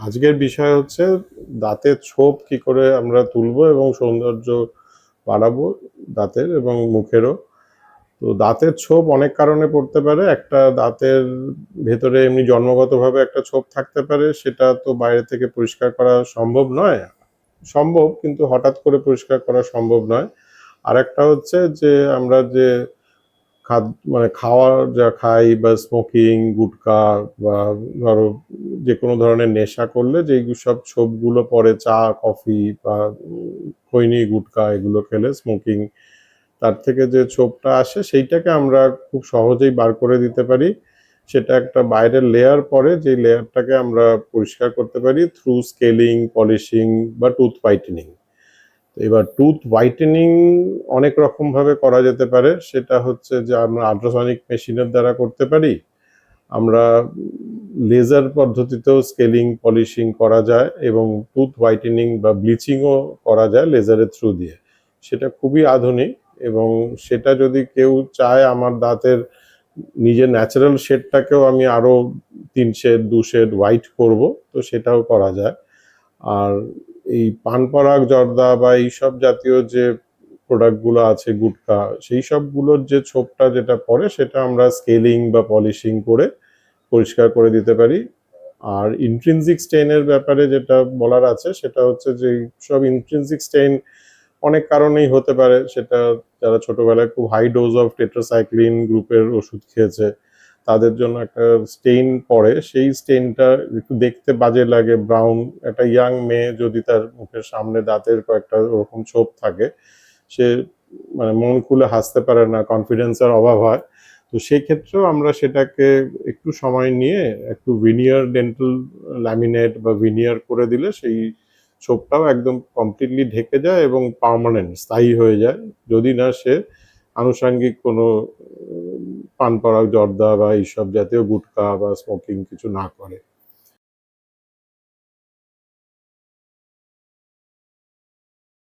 আজকের বিষয় হচ্ছে দাঁতের ছোপ কি করে আমরা তুলবো এবং সৌন্দর্য বাড়াবো দাঁতের এবং মুখেরও। তো দাঁতের ছোপ অনেক কারণে পড়তে পারে। একটা দাঁতের ভেতরে এমনি জন্মগতভাবে একটা ছোপ থাকতে পারে, সেটা তো বাইরে থেকে পরিষ্কার করা সম্ভব নয়। সম্ভব, কিন্তু হঠাৎ করে পরিষ্কার করা সম্ভব নয়। আর একটা হচ্ছে যে আমরা যে খাদ্য মানে খাওয়ার যা খাই বা স্মোকিং গুটখা বা ধরো যে কোনো ধরনের নেশা করলে যে সব ছোপগুলো পরে চা, কফি বা খৈনি, গুটকা এগুলো খেলে স্মোকিং তার থেকে যে ছোপটা আসে সেইটাকে আমরা খুব সহজেই বার করে দিতে পারি। সেটা একটা বাইরের লেয়ার পরে যে লেয়ারটাকে আমরা পরিষ্কার করতে পারি থ্রু স্কেলিং পলিশিং বা টুথ হোয়াইটেনিং এবার টুথ হোয়াইটেনিং অনেক রকম ভাবে করা যেতে পারে। সেটা হচ্ছে যে আমরা আল্ট্রাসনিক মেশিনের দ্বারা করতে পারি। আমরা লেজার পদ্ধতিতেও স্কেলিং পলিশিং করা যায় এবং টুথ হোয়াইটেনিং বা ব্লিচিংও করা যায় লেজারের থ্রু দিয়ে। সেটা খুবই আধুনিক এবং সেটা যদি কেউ চায় আমার দাঁতের নিজের ন্যাচারাল শেডটাকেও আমি আরও তিন শেড দু শেড হোয়াইট করব, তো সেটাও করা যায়। আর এই পান পরাগ জর্দা বা এইসব জাতীয় যে প্রোডাক্টগুলো আছে, গুটখা, সেই সবগুলোর যে ছোপটা যেটা পড়ে, সেটা আমরা স্কেলিং বা পলিশিং করে পরিষ্কার করে দিতে পারি। আর ইন্ট্রিনজিক স্টেইনের ব্যাপারে যেটা বলার আছে, সেটা হচ্ছে যে সব ইন্ট্রিনজিক স্টেইন অনেক কারণেই হতে পারে। সেটা যারা ছোটবেলায় খুব হাই ডোজ অফ টেট্রাসাইক্লিন গ্রুপের ওষুধ খেয়েছে তাদের জন্য একটা স্টেইন পড়ে, সেই স্টেইনটা একটু দেখতে বাজে লাগে ব্রাউন একটা ইয়াং মেয়ে যদি তার মুখের সামনে দাঁতের কয়েকটা ওরকম ছোপ থাকে, সে মানে মন খুলে হাসতে পারে না কনফিডেন্সের অভাব হয়। তো সেই ক্ষেত্রেও আমরা সেটাকে একটু সময় নিয়ে একটু ভিনিয়ার ডেন্টাল ল্যামিনেট বা ভিনিয়ার করে দিলে সেই ছোপটাও একদম কমপ্লিটলি ঢেকে যায় এবং পার্মানেন্ট স্থায়ী হয়ে যায়। যদি না সে আনুষাঙ্গিক কোনো পান করা জর্দা বা এইসব জাতীয় গুটকা বা স্মোকিং কিছু না করে।